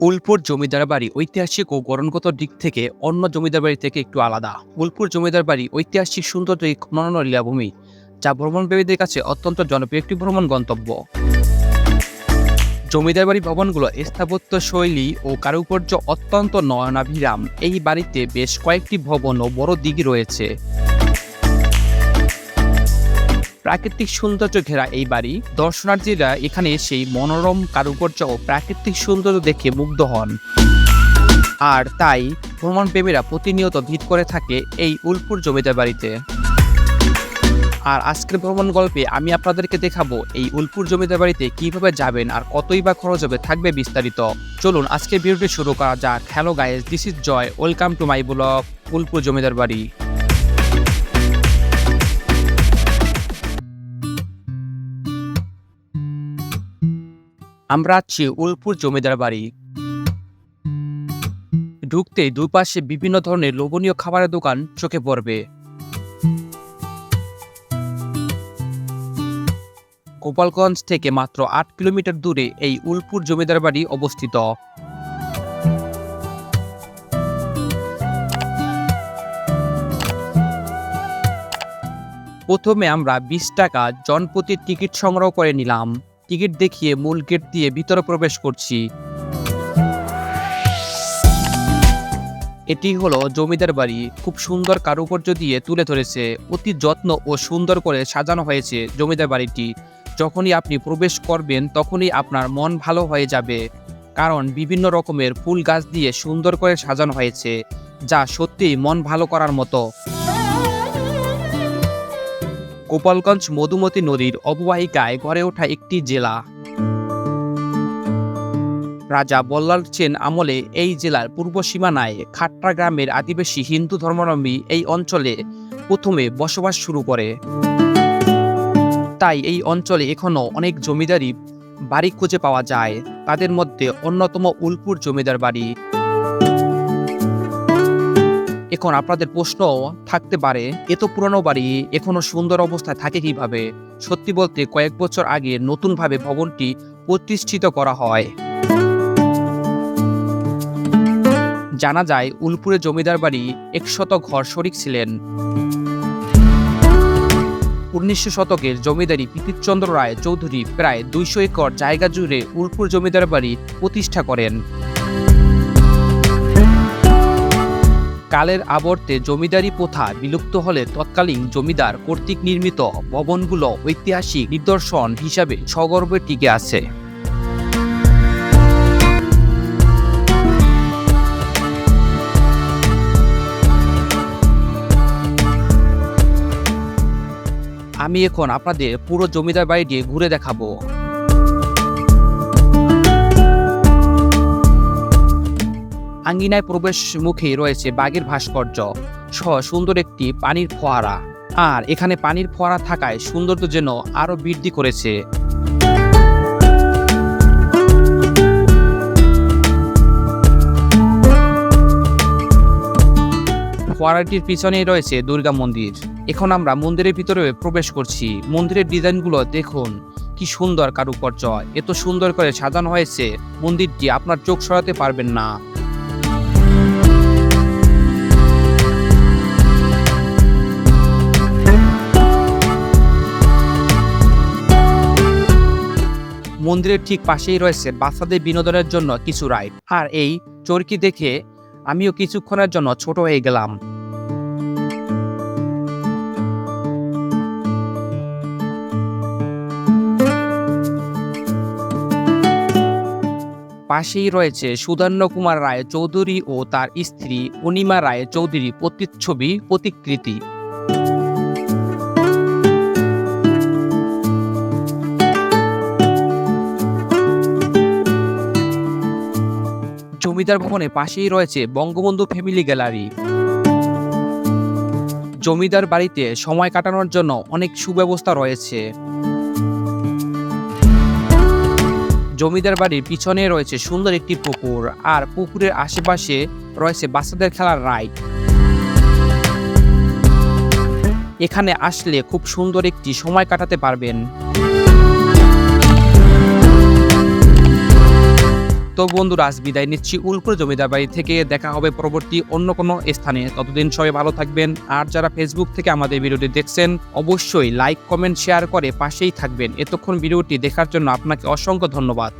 উলপুর জমিদার বাড়ি ঐতিহাসিক ও গড়নগত দিক থেকে অন্য জমিদার বাড়ি থেকে একটু আলাদা। উলপুর জমিদার বাড়ি ঐতিহাসিক সুন্দর এই খনন লীলাভূমি, যা ভ্রমণপ্রেমীদের কাছে অত্যন্ত জনপ্রিয় একটি ভ্রমণ গন্তব্য। জমিদার বাড়ি ভবনগুলো স্থাপত্য শৈলী ও কারুকার্য অত্যন্ত নয়নাভিরাম। এই বাড়িতে বেশ কয়েকটি ভবন ও বড় দিঘি রয়েছে। প্রাকৃতিক সৌন্দর্য ঘেরা এই বাড়ি, দর্শনার্থীরা এখানে সেই মনোরম কারুকার্য ও প্রাকৃতিক সৌন্দর্য দেখে মুগ্ধ হন। আর তাই ভ্রমণ প্রেমীরা প্রতিনিয়ত ভিড় করে থাকে এই উলপুর জমিদার বাড়িতে। আর আজকের ভ্রমণ গল্পে আমি আপনাদেরকে দেখাবো এই উলপুর জমিদার বাড়িতে কীভাবে যাবেন আর কতই বা খরচ হবে থাকবে বিস্তারিত। চলুন আজকের ভিডিওটি শুরু করা যাক। Hello guys this is Joy welcome to my blog Ulpur জমিদার বাড়ি। আমরা আছি উলপুর জমিদার বাড়ি। ঢুকতে দুই পাশে বিভিন্ন ধরনের লোভনীয় খাবারের দোকান চোখে পড়বে। গোপালগঞ্জ থেকে মাত্র আট কিলোমিটার দূরে এই উলপুর জমিদার বাড়ি অবস্থিত। প্রথমে আমরা বিশ টাকা জনপ্রতি টিকিট সংগ্রহ করে নিলাম। টিকিট দেখিয়ে মূল গেট দিয়ে ভিতরে প্রবেশ করছি। এটি হলো জমিদার বাড়ি। খুব সুন্দর কারুকার্য দিয়ে তুলে ধরেছে। অতি যত্ন ও সুন্দর করে সাজানো হয়েছে জমিদার বাড়িটি। যখনই আপনি প্রবেশ করবেন, তখনই আপনার মন ভালো হয়ে যাবে। কারণ বিভিন্ন রকমের ফুল গাছ দিয়ে সুন্দর করে সাজানো হয়েছে, যা সত্যিই মন ভালো করার মতো। গোপালগঞ্জ মধুমতি নদীর অববাহিকায় গড়ে ওঠা একটি জেলা। রাজা বল্লাল সেন আমলে এই জেলার পূর্ব সীমানায় খাট্টা গ্রামের আদিবাসী হিন্দু ধর্মাবলম্বী এই অঞ্চলে প্রথমে বসবাস শুরু করে। তাই এই অঞ্চলে এখনও অনেক জমিদারি বাড়ি খুঁজে পাওয়া যায়। তাদের মধ্যে অন্যতম উলপুর জমিদার বাড়ি। এখন আপনাদের প্রশ্ন থাকতে পারে এত পুরনো বাড়ি, এখনও সুন্দর অবস্থায় থাকে কীভাবে? সত্যি বলতে কয়েক বছর আগে নতুনভাবে ভবনটি প্রতিষ্ঠিত করা হয়। জানা যায়, উলপুরে জমিদার বাড়ি একশত ঘর শরিক ছিলেন। উনিশশো শতকের জমিদারি পিতিচন্দ্র রায় চৌধুরী প্রায় দুইশো একর জায়গা জুড়ে উলপুর জমিদার বাড়ি প্রতিষ্ঠা করেন। কালের আবর্তে জমিদারি প্রথা বিলুপ্ত হলে তৎকালীন জমিদার কর্তৃক নির্মিত ভবনগুলো ঐতিহাসিক নিদর্শন হিসাবে সগর্বে টিকে আছে। আমি এখন আপনাদের পুরো জমিদার বাড়িটি ঘুরে দেখাবো। আঙ্গিনায় প্রবেশ মুখে রয়েছে বাঘের ভাস্কর্য। সহ সুন্দর একটি পানির ফোয়ারা। আর এখানে পানির ফোয়ারা থাকায় সৌন্দর্য যেন আরও বৃদ্ধি করেছে। ফোয়ারাটির পিছনেই রয়েছে দুর্গা মন্দির। এখন আমরা মন্দিরের ভিতরে প্রবেশ করছি। মন্দিরের ডিজাইনগুলো দেখুন, কি সুন্দর কারুকার্য। এত সুন্দর করে সাজানো হয়েছে। মন্দিরটি আপনার চোখ সরাতে পারবেন না। মন্দিরের ঠিক পাশেই রয়েছে বাচ্চাদের বিনোদনের জন্য কিছু রাইড। আর এই চরকি দেখে আমিও কিছুক্ষণের জন্য ছোট হয়ে গেলাম। পাশেই রয়েছে সুধন্য কুমার রায় চৌধুরী ও তার স্ত্রী অনিমা রায় চৌধুরী প্রতিচ্ছবি, প্রতিকৃতি। জমিদার ভবনে পাশেই রয়েছে বঙ্গবন্ধু ফ্যামিলি গ্যালারি। জমিদার বাড়িতে সময় কাটানোর জন্য অনেক সুব্যবস্থা রয়েছে। জমিদার বাড়ির পিছনে রয়েছে সুন্দর একটি পুকুর, আর পুকুরের আশেপাশে রয়েছে বাচ্চাদের খেলার রাইড। এখানে আসলে খুব সুন্দর একটি সময় কাটাতে পারবেন। তো বন্ধুরা, আজ বিদায় নিচ্ছি উল্পুর জমিদার বাড়ি থেকে। দেখা হবে পরবর্তী অন্য কোনো স্থানে। ততদিন সবাই ভালো থাকবেন। আর যারা ফেসবুক থেকে আমাদের ভিডিওটি দেখছেন, অবশ্যই লাইক কমেন্ট শেয়ার করে পাশেই থাকবেন। এতক্ষণ ভিডিওটি দেখার জন্য আপনাকে অসংখ্য ধন্যবাদ।